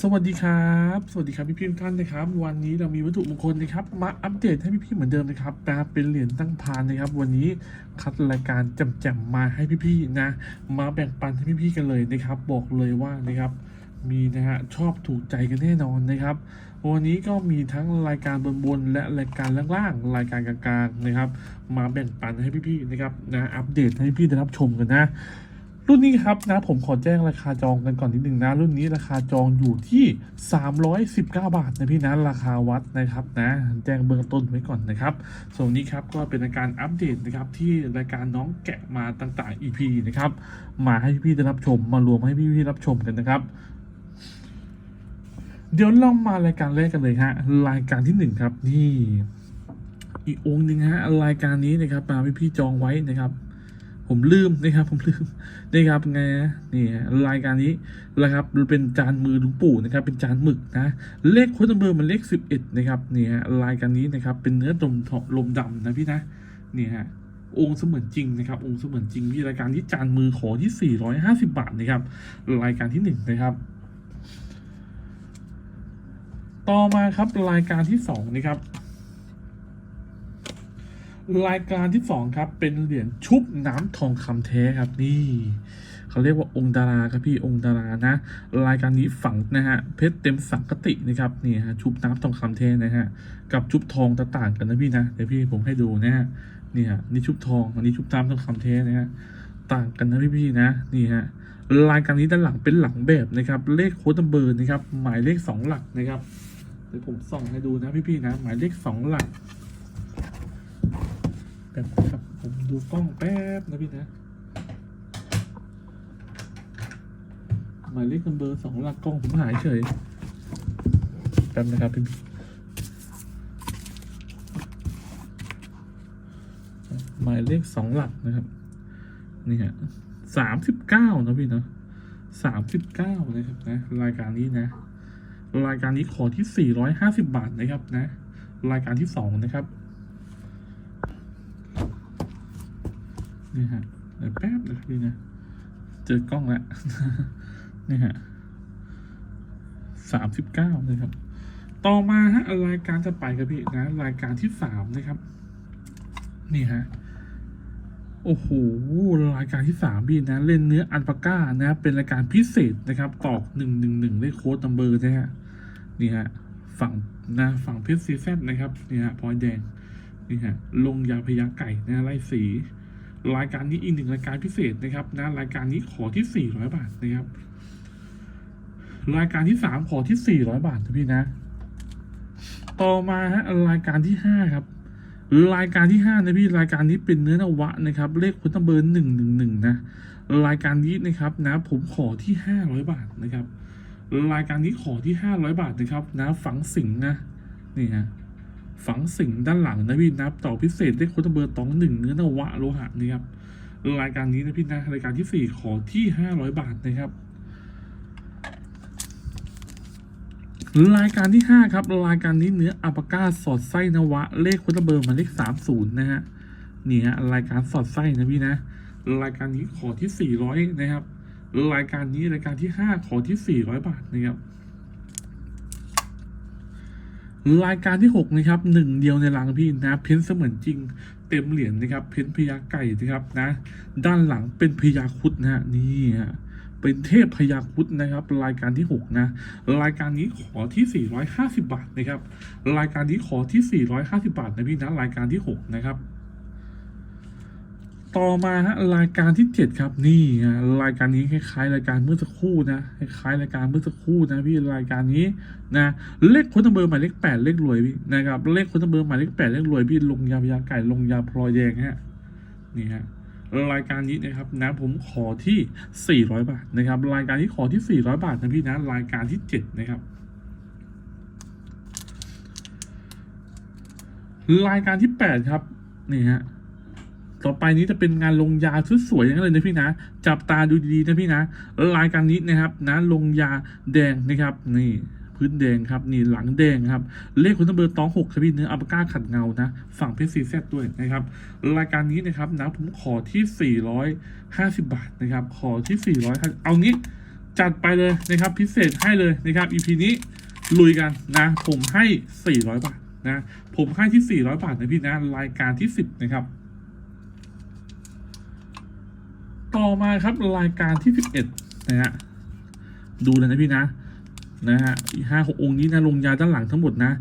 สวัสดีครับ สวัสดีครับพี่พี่ทุกท่านนะครับ วันนี้เรามีวัตถุมงคลนะครับ มาอัปเดตให้พี่พี่เหมือนเดิมนะครับนะเป็นเหรียญตั้งพานนะครับ วันนี้คัดรายการแจ่มๆมาให้พี่พี่ๆนะ มาแบ่งปันให้พี่พี่ๆกันเลยนะครับ บอกเลยว่านะครับ มีนะฮะชอบถูกใจกันแน่นอนนะครับ วันนี้ก็มีทั้งรายการบนๆและรายการล่างๆรายการกลางๆนะครับ มาแบ่งปันให้พี่ๆนะครับนะอัปเดตให้พี่ๆได้รับชมกันนะ รุ่นนี้ครับนะผมขอแจ้งราคาจองกันก่อนนิดหนึ่งนะ รุ่นนี้ราคาจองอยู่ที่ 319 บาทนะพี่นะราคาวัดนะครับนะ แจ้งเบื้องต้นไว้ก่อนนะครับส่วนนี้ครับก็เป็นการอัปเดตนะครับที่รายการน้องแกะมาต่างๆ EP นะครับมาให้พี่ได้รับชมมารวมให้พี่ๆรับชมกันนะครับเดี๋ยวเรามารายการแรกกันเลยฮะรายการที่หนึ่งครับนี่อีกองค์หนึ่งฮะรายการนี้นะครับมาพี่ๆจองไว้นะครับ ผมลืมนะครับ ผมลืมนี่ครับไงนะนี่ฮะรายการนี้นะครับเป็นจานมือหลุงปู่นะครับ เป็นจานหมึกนะเลขโค้ดนัมเบอร์มันเลขสิบเอ็ดนะครับนี่ฮะรายการนี้นะครับ เป็นเนื้อลมลมดำนะพี่นะนี่ฮะองค์เสมือนจริงนะครับ องค์เสมือนจริงพี่รายการที่จานมือขอที่สี่ร้อยห้าสิบาทนะครับ รายการที่หนึ่งนะครับ ต่อมาครับรายการที่สองนะครับ รายการที่สองครับ เป็นเหรียญชุบน้ำทองคำแท้ครับนี่เขาเรียกว่าองค์ดาราครับพี่องค์ดารานะ รายการนี้ฝังนะฮะเพชรเต็มสังกตินะครับนี่ฮะชุบน้ำทองคำแท้นะฮะกับชุบทองต่างกันนะพี่นะเดี๋ยวพี่ผมให้ดูนะฮะนี่ฮะนี่ชุบทองอันนี้ชุบน้ำทองคำแท้นะฮะต่างกันนะพี่พี่ๆนะนี่ฮะรายการนี้ด้านหลังเป็นหลังแบบนะครับ เลขโค้ดนัมเบอร์นะครับ หมายเลขสองหลักนะครับเดี๋ยวผมส่องให้ดูนะพี่พี่ๆนะ หมายเลขสองหลัก แป๊บนะครับ ผมดูกล้องแป๊บนะพี่นะหมายเลขนัมเบอร์สองหลักกล้องผมหายเฉยแป๊บนะครับพี่หมายเลขสองหลักนะครับ นี่ฮะสามสิบเก้านะพี่นะสามสิบเก้านะครับนะ รายการนี้นะ รายการนี้ขอที่สี่ร้อยห้าสิบบาทนะครับนะ รายการที่สองนะครับ นี่ฮะเดี๋ยวแป๊บนะครับพี่นะ เจอกล้องล้วนี่ฮะสามสิบเก้านะครับ ต่อมาฮะรายการจะไปครับพี่นะรายการที่สามนะครับ นี่ฮะโอ้โหรายการที่สามพี่นะ เล่นเนื้ออันปาก้านะ เป็นรายการพิเศษนะครับ ตอกหนึ่งหนึ่งหนึ่งได้โค้ดนัมเบอร์นะฮะนี่ฮะฝั่งนะฝั่งเพชรซีแซนะครับนี่ฮะพลอยแดงนี่ฮะลงยาพยาไก่นะไล่สี รายการนี้อีกหนึ่งรายการพิเศษนะครับนะรายการนี้ขอที่ 400 บาทนะครับ รายการที่ 3 ขอที่ 400 บาทนะพี่นะ ต่อมาฮะรายการที่ 5 ครับ รายการที่5นะพี่รายการนี้เป็นเนื้อนวะนะครับ เลขคุณตเบอร์หนึ่งหนึ่งหนึ่งนะรายการนี้นะครับนะผมขอที่ 500 บาทนะครับ รายการนี้ขอที่ 500 บาทนะครับ นะฝังสิงนะนี่ฮะ ฝังสิ่งด้านหลังนะพี่นับต่อพิเศษได้โค้ดเบอร์ตองหนึ่งเนื้อนวะโลหะนี่ครับรายการนี้นะพี่นะรายการที่สี่ขอที่ห้าร้อยบาทนะครับ รายการที่ห้าครับรายการนี้เนื้ออัปาก้าสอดไส้นวะ เลขโค้ดเบอร์มาเลขสามศูนย์นะฮะนี่ฮะรายการสอดไส้นะพี่นะ รายการนี้ขอที่สี่ร้อยนะครับ รายการนี้รายการที่ห้าขอที่สี่ร้อยบาทนะครับ รายการที่หกนะครับหนึ่งเดียวในรังพี่นะ เพ้นเสมือนจริงเต็มเหรียญนะครับ เพ้นพญาไก่นะครับนะ ด้านหลังเป็นพญาคุดนะฮะนี่ฮะเป็นเทพพยาคุดนะครับ รายการที่หกนะ รายการนี้ขอที่สี่ร้อยห้าสิบาทนะครับ รายการนี้ขอที่สี่ร้อยห้าสิบาทนะพี่นะรายการที่หกนะครับ ต่อมาฮะรายการที่เจ็ดครับ นี่ฮะรายการนี้คล้ายๆ รายการเมื่อสักครู่นะคล้ายๆรายการเมื่อสักครู่นะพี่รายการนี้นะเลขคนเบอร์หมายเลขแปดเลขรวยพี่นะครับเลขคนเบอร์หมายเลขแปดเลขรวยพี่ลงยาพยาไก่ลงยาพลอยแดงฮะนี่ฮะรายการนี้นะครับนะผมขอที่ 400 บาทนะครับ รายการที่ขอที่ 400 บาทนะพี่นะรายการที่ 7 นะครับรายการที่ 8 ครับนี่ฮะ ต่อไปนี้จะเป็นงานลงยาชุดสวยอย่างนั้นเลยนะพี่นะ จับตาดูดีๆนะพี่นะรายการนี้นะครับนะลงยาแดงนะครับนี่พื้นแดงครับนี่หลังแดงครับ เลขคุณเบอร์ตองหกครับพี่เนื้ออัปก้าขัดเงานะ ฝั่งเพชรซีแซดด้วยนะครับ รายการนี้นะครับนะผมขอที่ 450 บาทนะครับ ขอที่ 400เอางี้จัดไปเลยนะครับ พิเศษให้เลยนะครับ EP นี้ลุยกันนะ ผมให้ 400 บาทนะ ผมให้ที่ 400 บาทนะพี่นะรายการที่ 10 นะครับ ต่อมาครับรายการที่ 11 นะฮะ ดูเลยนะพี่นะ นะฮะห้าหกองค์นี้นะลงยาด้านหลังทั้งหมดนะ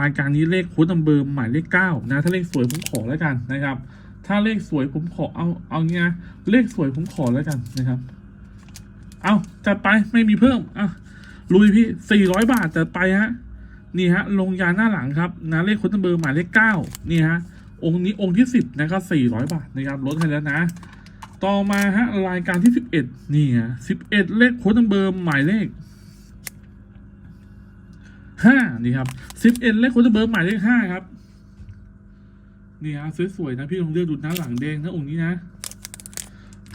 รายการนี้เลขโค้ดนัมเบอร์หมายเลขเก้านะ ถ้าเลขสวยผมขอแล้วกันนะครับ ถ้าเลขสวยผมขอเอาเอาเงี้ยเลขสวยผมขอแล้วกันนะครับ เอาจัดไปไม่มีเพิ่มอะลุยพี่สี่ร้อยบาทจัดไปฮะนี่ฮะลงยาหน้าหลังครับนะเลขโค้ดนัมเบอร์หมายเลขเก้านี่ฮะองค์นี้องค์ที่สิบนะครับสี่ร้อยบาทนะครับลดให้แล้วนะ ต่อมาฮะรายการที่สิบเอ็ดนี่ฮะสิบเอ็ดเลขโค้ดนัมเบอร์หมายเลขห้านี่ครับสิบเอ็ดเลขโค้ดเบอร์หมายเลขห้าครับนี่ฮะสวยๆนะพี่ลองเลือกดูน้าหลังแดงนะองค์นี้นะ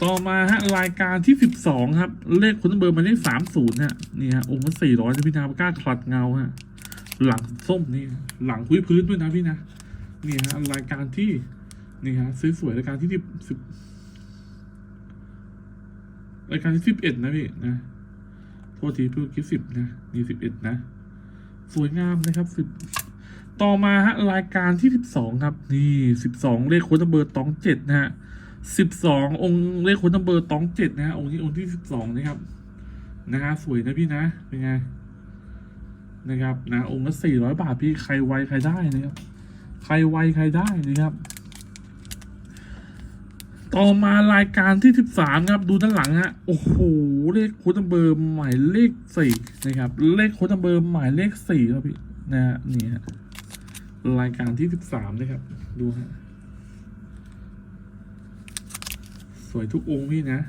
ต่อมาฮะรายการที่สิบสองครับ เลขโค้ดเบอร์หมายเลขสามศูนย์ฮะนี่ฮะองค์ละสี่ร้อยนะพี่นาปาก้าคลัดเงาฮะหลังส้มนี่หลังพื้นพื้นด้วยนะพี่นะนี่ฮะรายการที่นี่ฮะสวยๆรายการที่สิบ รายการที่สิบเอ็ดนะพี่นะโทษทีเพิ่งคิดสิบนะนี่สิบเอ็ดนะ สวยงามนะครับสิบต่อมาฮะรายการที่สิบสองครับ นี่สิบสองเลขโค้ดนัมเบอร์ตองเจ็ดนะฮะสิบสององค์เลขโค้ดนัมเบอร์ตองเจ็ดนะฮะองค์ที่องค์ที่สิบสองนะครับนะฮะสวยนะพี่นะเป็นไงนะครับนะองค์ละสี่ร้อยบาทพี่ใครไวใครได้นะครับ ใครไวใครได้นะครับ ต่อมารายการที่สิบสามครับ ดูด้านหลังฮะโอ้โหเลขโค้ดนัมเบอร์หมายเลขสี่นะครับ เลขโค้ดนัมเบอร์หมายเลขสี่ครับพี่นะฮะนี่ฮะรายการที่สิบสามนะครับ ดูฮะสวยทุกองค์พี่นะ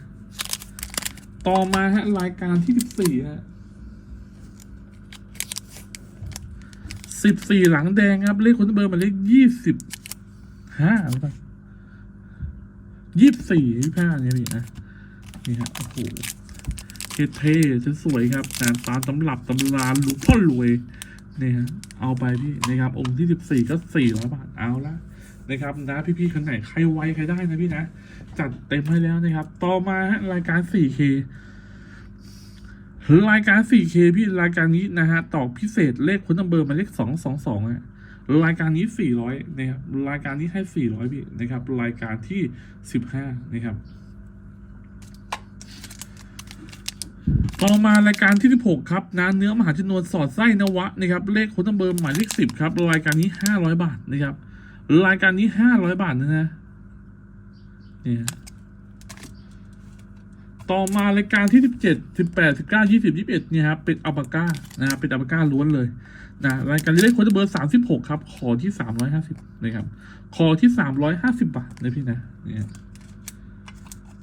ต่อมาฮะรายการที่สิบสี่ฮะสิบสี่หลังแดงครับ เลขโค้ดนัมเบอร์หมายเลขยี่สิบห้าหรือเปล่า ยี่สิบสี่ยี่ห้าเนี่ยพี่นะนี่ฮะโอ้โหเท่ๆสวยๆครับนะตามตำรับตำราหลูกพ่อรวยนี่ฮะเอาไปพี่นะครับ องค์ที่สิบสี่ก็สี่ร้อยบาทเอาละนะครับนะพี่ๆคนไหนใครไวใครได้นะพี่นะ จัดเต็มให้แล้วนะครับ ต่อมาฮะรายการ 4K รายการ 4K พี่รายการนี้นะฮะตอกพิเศษเลขคุณนัมเบอร์มาเลขสองสองสองอะ รายการนี้ 400นะครับรายการนี้ให้ 400พี่นะครับ รายการที่ 15 นะครับ ต่อมารายการที่ 16 ครับนะเนื้อมหาชนวนสอดไส้นวะนะครับ เลขคุณนัมเบอร์หมายเลข10 ครับ รายการนี้ 500 บาทนะครับ รายการนี้ 500 บาทนะฮะเนี่ยต่อมารายการที่ 17 18 19 20 21เนี่ยครับเป็นอัลปาก้านะครับเป็นอัลปาก้าล้วนเลย นะรายการนี้เลขโค้ดเบอร์36ครับขอที่350นะครับขอที่350บบาทนะพี่นะเนี่ย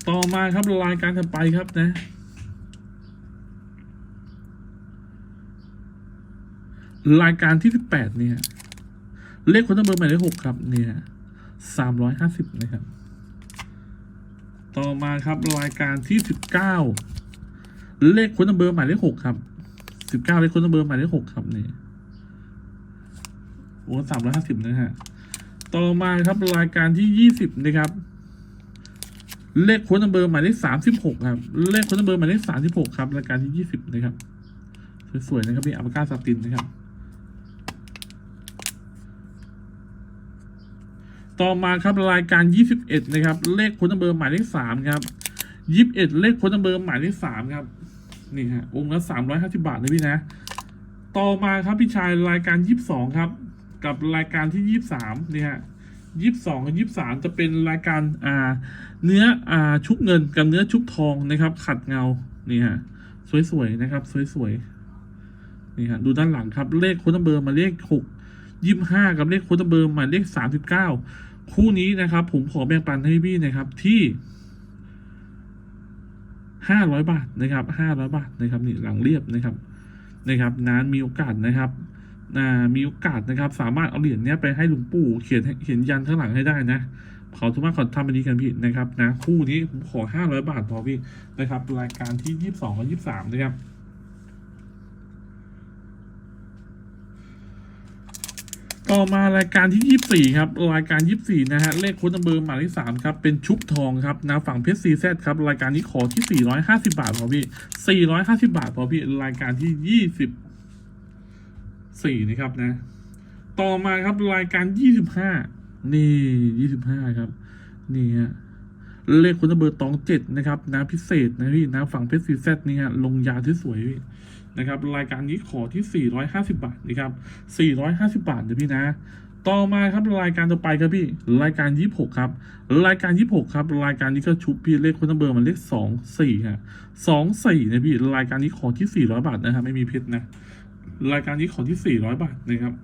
ต่อมาครับรายการถัดไปครับนะ รายการที่18เนี่ย เลขค้ดเบอร์หมายเลข6ครับ เนี่ย350นะครับ ต่อมาครับรายการที่สิบเก้าเลขคนนัมเบอร์หมายเลขหกครับสิบเก้าเลขคนนัมเบอร์หมายเลขหกครับเนี่ย โอ้สามร้อยห้าสิบนะฮะ ต่อมาครับรายการที่ยี่สิบนะครับ เลขคนนัมเบอร์หมายเลขสามสิบหกครับ เลขคนนัมเบอร์หมายเลขสามสิบหกครับ รายการที่ยี่สิบนะครับ สวยๆนะครับมีอัลปาก้าสตินนะครับ ต่อมาครับรายการ21นะครับ เลขค้นัมเบอร์หมายเลข3ครับ21เอ็ดเลขค้นัมเบอร์หมายเลข3ครับ นี่ฮะองค์ละ350บาทนะพี่นะ ต่อมาครับพี่ชายรายการ22ครับ กับรายการที่ 23นี่ฮะ22กับ23จะเป็นรายการอ่าเนื้ออ่าชุบเงินกับเนื้อชุบทองนะครับ ขัดเงานี่ฮะสวยๆนะครับ สวยๆนี่ฮะดูด้านหลังครับเลขโค้ดนัมเบอร์มาเลข6ยี่ห้ากับเลขโค้ดเบอร์มาเลขสามสิบเก้าคู่นี้นะครับ ผมขอแบ่งปันให้พี่นะครับที่ห้าร้อยบาทนะครับห้าร้อยบาทนะครับนี่หลังเรียบนะครับนะครับนานมีโอกาสนะครับ มีโอกาสนะครับ สามารถเอาเหรียญเนี้ยไปให้หลวงปู่เขียนเขียนยันข้างหลังให้ได้นะเขาสามารถขอทำอันนี้กันพี่นะครับนะคู่นี้ผมขอห้าร้อยบาทพอพี่นะครับ รายการที่ยี่สิบสองกับยี่สิบสามนะครับต่อมารายการที่ยี่สี่ครับ รายการยี่สี่นะฮะ เลขค้ดนัมเบอร์หมายเลขสามครับ เป็นชุบทองครับนะฝั่งเพชรซีแซครับ รายการนี้ขอที่สี่ร้อยห้าสิบาทพอพี่สี่ร้อยห้าสิบาทพอพี่ รายการที่ยี่ สี่นะครับนะ ต่อมาครับรายการยี่สิบห้านี่ยี่สิบห้าครับ นี่ฮะเลขคนัมเบอร์ตองเจ็ดนะครับนะพิเศษนะพี่นะฝั่งเพชรซีแซนี่ฮะลงยาที่สวยพี่นะครับ รายการนี้ขอที่ 450 บาทนะครับ 450 บาทเดี๋ยวพี่นะ ต่อมาครับรายการต่อไปครับพี่ รายการ 26 ครับ รายการ 26 ครับ รายการนี้ก็ชุบพี่เลขคนนัมเบอร์มันเลข 2 4ฮะ2 4นะพี่ รายการนี้ขอที่ 400 บาทนะครับไม่มีเพชรนะ รายการนี้ขอที่ 400 บาทนะครับ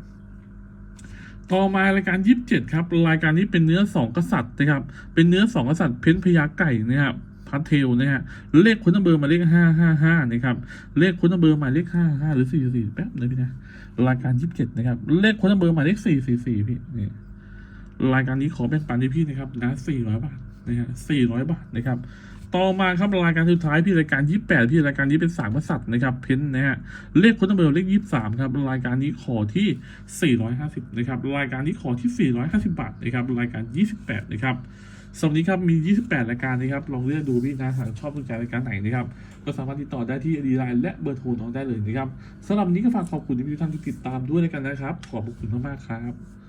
ต่อมารายการ 27 ครับ รายการนี้เป็นเนื้อ 2 กษัตริย์นะครับ เป็นเนื้อ 2 กษัตริย์เพ้นพญาไก่นะครับพัทเทลนะฮะเลขคุณนัมเบอร์มาเลข555นะครับ เลขคุณนัมเบอร์มาเลข55หรือ44แป๊บนึงพี่นะ รายการ27นะครับ เลขคุณนัมเบอร์มาเลข444พี่นี่รายการนี้ขอแบ่งปันให้พี่นะครับนะ400บาทนะฮะ400บาทนะครับ ต่อมาครับรายการสุดท้ายพี่รายการ 28พี่รายการนี้เป็นสามกษัตริย์นะครับ เพ้นนะฮะเลขคุณนัมเบอร์เลข 23 ครับรายการนี้ขอที่ 450 นะครับ รายการนี้ขอที่ 450 บาทนะครับรายการ 28 นะครับสวัสดีครับมี 28 รายการนะครับ ลองเลือกดูพี่นะหากชอบสนใจรายการไหนนะครับ ก็สามารถติดต่อได้ที่ดีไลน์และเบอร์โทรน้องได้เลยนะครับสำหรับนี้ก็ฝากขอบคุณที่ทุกท่านที่ติดตามด้วยกันนะครับ ขอบคุณมากๆครับ